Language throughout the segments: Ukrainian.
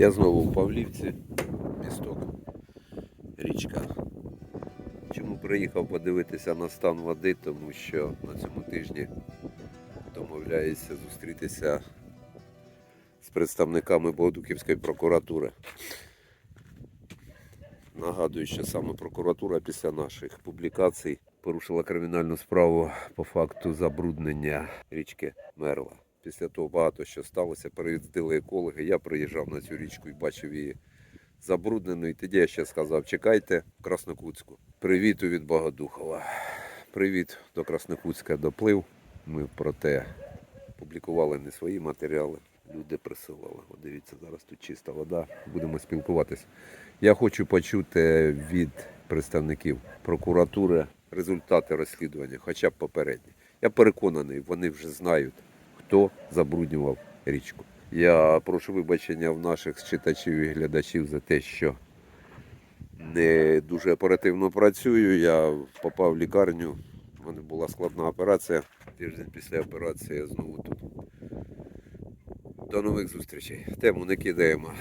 Я знову в Павлівці, місток, річка. Чому приїхав подивитися на стан води? Тому що на цьому тижні домовляюся зустрітися з представниками Богодуківської прокуратури. Нагадую, що саме прокуратура після наших публікацій порушила кримінальну справу по факту забруднення річки Мерла. Після того багато що сталося, приїздили екологи. Я приїжджав на цю річку і бачив її забрудненою. І тоді я ще сказав: чекайте в Краснокутську. Привіт від Богодухова. Привіт до Краснокутська доплив. Ми про те публікували не свої матеріали. Люди присилали. От дивіться, зараз тут чиста вода. Будемо спілкуватися. Я хочу почути від представників прокуратури результати розслідування, хоча б попередні. Я переконаний, вони вже знають, хто забруднював річку. Я прошу вибачення в наших читачів і глядачів за те, що не дуже оперативно працюю. Я попав в лікарню. У мене була складна операція. Тиждень після операції я знову тут. До нових зустрічей. Тему не кидаємо,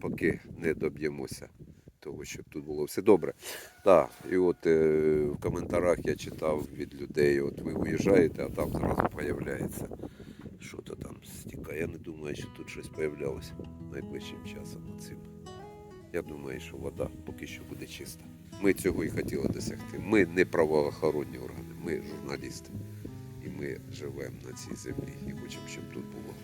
поки не доб'ємося того, щоб тут було все добре. Так, і от е, в коментарях я читав від людей, от ви виїжджаєте, а там зразу появляється. Що то там стікає. Я не думаю, що тут щось появлялося найближчим часом оцим. цим. Я думаю, що вода поки що буде чиста. Ми цього і хотіли досягти. Ми не правоохоронні органи, ми журналісти. І ми живемо на цій землі і хочемо, щоб тут було